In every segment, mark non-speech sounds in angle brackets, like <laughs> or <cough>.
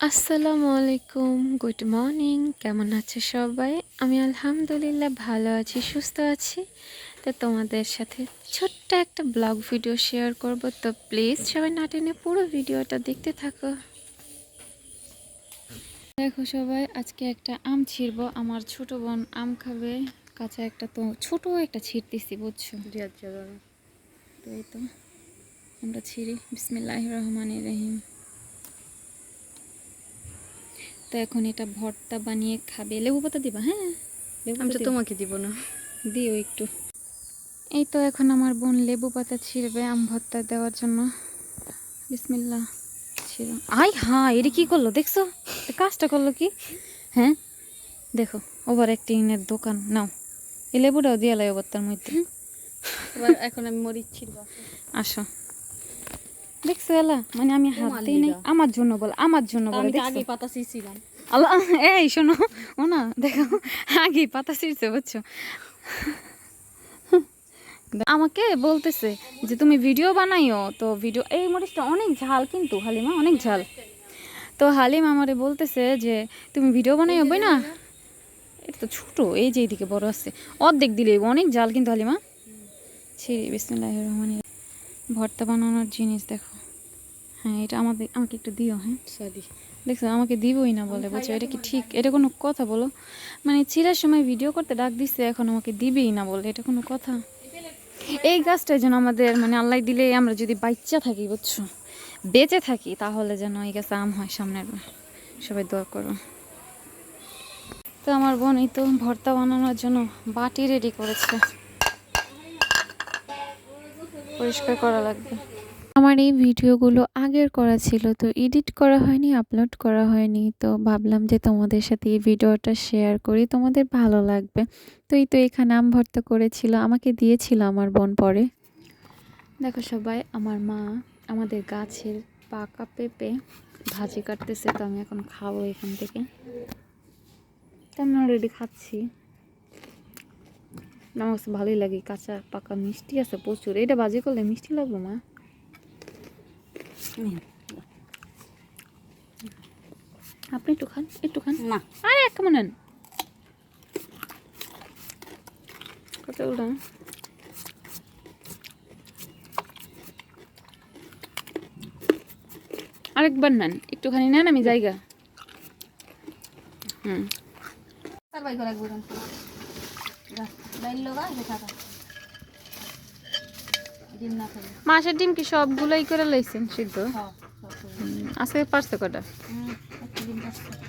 আসসালামু আলাইকুম good morning কেমন আছে সবাই? আমি আলহামদুলিল্লাহ ভালো আছি সুস্থ আছি। তো তোমাদের সাথে ছোট্ট একটা ব্লগ ভিডিও শেয়ার করব। তো প্লিজ সবাই না টেনে পুরো ভিডিওটা দেখতে থাকো। দেখো সবাই আজকে একটা আম ছিড়বো। আমার ছোট বোন আম খাবে। কাঁচা একটা তো ছোট একটা ছিঁড়তেছি বুঝছ? তো এই তো আমরা ছিঁড়ি। বিসমিল্লাহ রহমান রহিম। তো এখন এটা ভর্তা বানিয়ে খাবে। লেবু পাতা দিবা হ্যাঁ? আমি তো তোমাকে দিব না। দিও একটু। এই তো এখন আমার বোন লেবু পাতা ছিঁড়বে আম ভর্তা দেওয়ার জন্য। বিসমিল্লা ছিল আই হ্যাঁ এটা কি করল? দেখছ? কাজটা করল কি? হ্যাঁ? দেখো ওভার অ্যাক্টিংয়ের দোকান। নাও এই লেবুটাও দিয়ে লাই ওভার তার মধ্যে। এবার এখন আমি মরিচ ছিড়ব। আসো। দেখছ এলা? মানে আমি হাত তোমার দিই নাই। আমার জন্য বল আমার জন্য বলে আগে পাতা ছিঁড়ছিলাম। আল্লাহ এই শোনো ও না দেখো আগে পাতা ছিঁড়ছে বুঝছ? আমাকে বলতেছে যে তুমি ভিডিও বানাইও। তো ভিডিও এই মরিচটা অনেক ঝাল কিন্তু হালিমা অনেক ঝাল। তো হালিম আমারে বলতেছে যে তুমি ভিডিও বানাইও বই না? এটা তো ছোটো এই যে এইদিকে বড় আছে। অর্ধেক দিলে অনেক ঝাল কিন্তু হালিমা। ছিঁড়ি বিসমিল্লাহ রহমান ভর্তা বানানোর জিনিস দেখো। হ্যাঁ এটা আমাদের আমাকে একটু দিও হ্যাঁ? সরি দেখছ আমাকে দিবই না বলে বলছো এটা কি ঠিক? এটা কোনো কথা বলো? মানে চিরার সময় ভিডিও করতে ডাক দিচ্ছে এখন আমাকে দিবেই না বলে এটা কোনো কথা? এই গাছটা যেন আমাদের মানে আল্লাহ দিলে আমরা যদি বাচ্চা থাকি বুঝছ? বেঁচে থাকি তাহলে যেন এই গাছে আম হয় সামনের সবাই দোয়া করো। তো আমার বোন এই তো ভর্তা বানানোর জন্য বাটি রেডি করেছে। পরিষ্কার করা লাগবে। আমার এই ভিডিওগুলো আগের করা ছিল, তো এডিট করা হয়নি, আপলোড করা হয়নি। তো ভাবলাম যে তোমাদের সাথে এই ভিডিওটা শেয়ার করি, তোমাদের ভালো লাগবে। তো এই তো এখানে আম ভর্তা করেছিল, আমাকে দিয়েছিল আমার বোন পরে। দেখো সবাই, আমার মা আমাদের গাছের পাকা পেঁপে ভাজি কাটতেছে, তো আমি এখন খাব এখান থেকে। তো আমি অলরেডি খাচ্ছি। আমার ভালোই লাগে, কাঁচা পাকা মিষ্টি আছে প্রচুর। এটা ভাজি করলে মিষ্টি লাগবে মা? আপনি একটু খান একটু খান। না। আরে কেমন নেন কত উল্টা আরেকবার নেন একটুখানি নেন আমি জায়গা। হুম। তার বাই করে একবার ডাইল লগা দেখা মাছের ডিম কি সবগুলোই করে লাইছেন সিদ্ধ? আছে করে। আজকে পারছে। কটা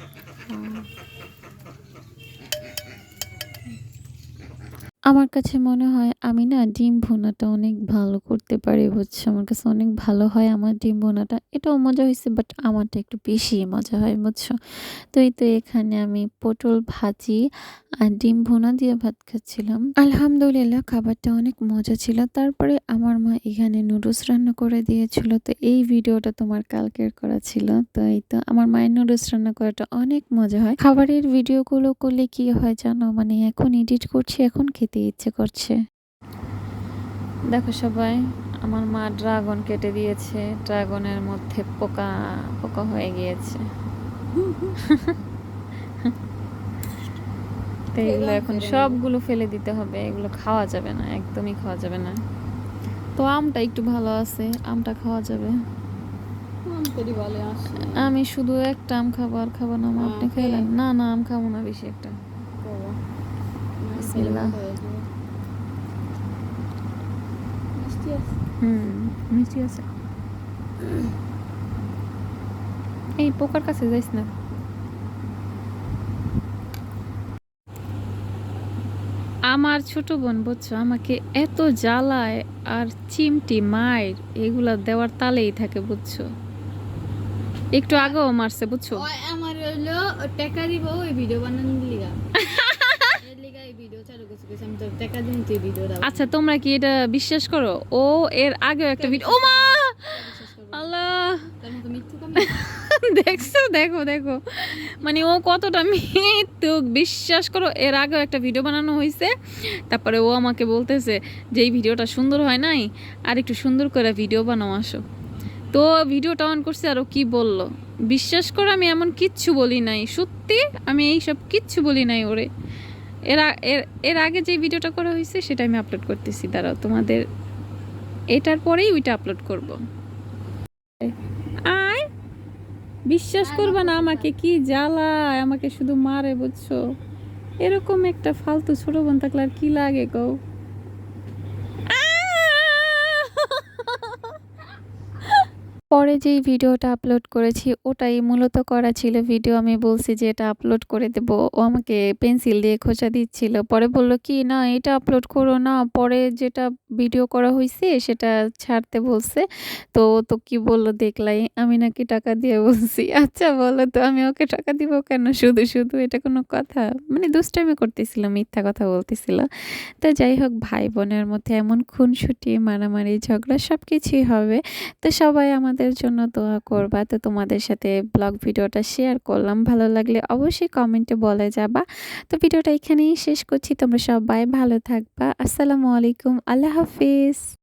আমার কাছে মনে হয় আমি না ডিম ভুনাটা অনেক ভালো করতে পারি, বুঝছ? আমার কাছে অনেক ভালো হয় আমার ডিম ভুনাটা। এটাও মজা হয়েছে বাট আমারটা একটু বেশি মজা হয়, বুঝছ? তো এই তো এখানে আমি পটল ভাজি আর ডিম ভুনা দিয়ে ভাত খাচ্ছিলাম। আলহামদুলিল্লাহ, খাবারটা অনেক মজা ছিল। তারপরে আমার মা এখানে নুডলস রান্না করে দিয়েছিল। তো এই ভিডিওটা তোমার কালকের করা ছিল। তো এই তো আমার মায়ের নুডলস রান্না করাটা অনেক মজা হয়। খাবারের ভিডিওগুলো করলে কি হয় জানো? মানে এখন এডিট করছি, এখন খেতে ইচ্ছে করছে। দেখো সবাই আমার মা ড্রাগন কেটে দিয়েছে। ড্রাগনের মধ্যে পোকা পোকা হয়ে গিয়েছে। <laughs> তো এগুলো এখন সবগুলো ফেলে দিতে হবে এগুলো খাওয়া যাবে না একদমই খাওয়া যাবে না। তো আমটা একটু ভালো আছে আমটা খাওয়া যাবে। আম শুধু একটা আম খাব আর খাব না আপনি খাইলেন? না না আম খাব না বেশি একটা। বিসমিল্লাহ। যাবে। মিষ্টি আছে হুম মিষ্টি আছে এই পোকার কাছে যাইস না আমার ছোট বোন বুঝছ? আমাকে এত জ্বালায় আর চিমটি মায়ের এগুলা দেওয়ার তালেই থাকে বুঝছ? একটু আগেও মারছে বুঝছ? আমার হলো টাকা দিব ওই ভিডিও বানানোর লিগা। <laughs> আচ্ছা তোমরা কি এটা বিশ্বাস করো? ও এর আগেও একটা ভিডিও ও মা। আল্লাহ! <laughs> দেখছ? দেখো দেখো। মানে ও কতটা মৃত্যুক বিশ্বাস করো? এর আগেও একটা ভিডিও বানানো হয়েছে তারপরে ও আমাকে বলতেছে যে এই ভিডিওটা সুন্দর হয় নাই? আর একটু সুন্দর করে ভিডিও বানাও আসো। তো ভিডিওটা অন করছে আর ও কি বলল? বিশ্বাস করো আমি এমন কিচ্ছু বলি নাই। সত্যি আমি এইসব কিচ্ছু বলি নাই ওরে। এর এর আগে যে ভিডিওটা করা হয়েছে সেটা আমি আপলোড করতেছি। দাঁড়াও তোমাদের এটার পরেই ওইটা আপলোড করব। আয় বিশ্বাস করবা না আমাকে কি জ্বালায় আমাকে শুধু মারে বুঝছ। এরকম একটা ফালতু ছোট বোন থাকলে আর কি লাগে কও পরে যেই ভিডিওটা আপলোড করেছি, ওটাই মূলত করা ছিল ভিডিও আমি বলছি যে, এটা আপলোড করে দেব। ও আমাকে পেন্সিল দিয়ে খোঁচা দিচ্ছিল। পরে বলল, কি না, এটা আপলোড করো না। পরে যেটা ভিডিও করা হয়েছে সেটা ছাড়তে বলছে। তো তো কি বলল, দেখলাই, আমি নাকি টাকা দিয়ে বলছি। <laughs> আচ্ছা বলো তো, আমি ওকে টাকা দিব কেন? শুধু শুধু এটা কোনো কথা? মানে দুষ্টামি করতেছিল, মিথ্যা কথা বলতেছিল। তো যাই হোক ভাই বোনের মধ্যে এমন খুনসুটি, মারামারি, ঝগড়া সব কিছুই হবে। তো সবাই আমাদের জন্য দোয়া করবা। তো তোমাদের সাথে ব্লগ ভিডিওটা শেয়ার করলাম। ভালো লাগলে অবশ্যই কমেন্টে বলে যাবা। তো ভিডিওটা এখানেই শেষ করছি। তোমরা সবাই ভালো থাকবা। আসসালামু আলাইকুম। আল্লাহ হাফিজ।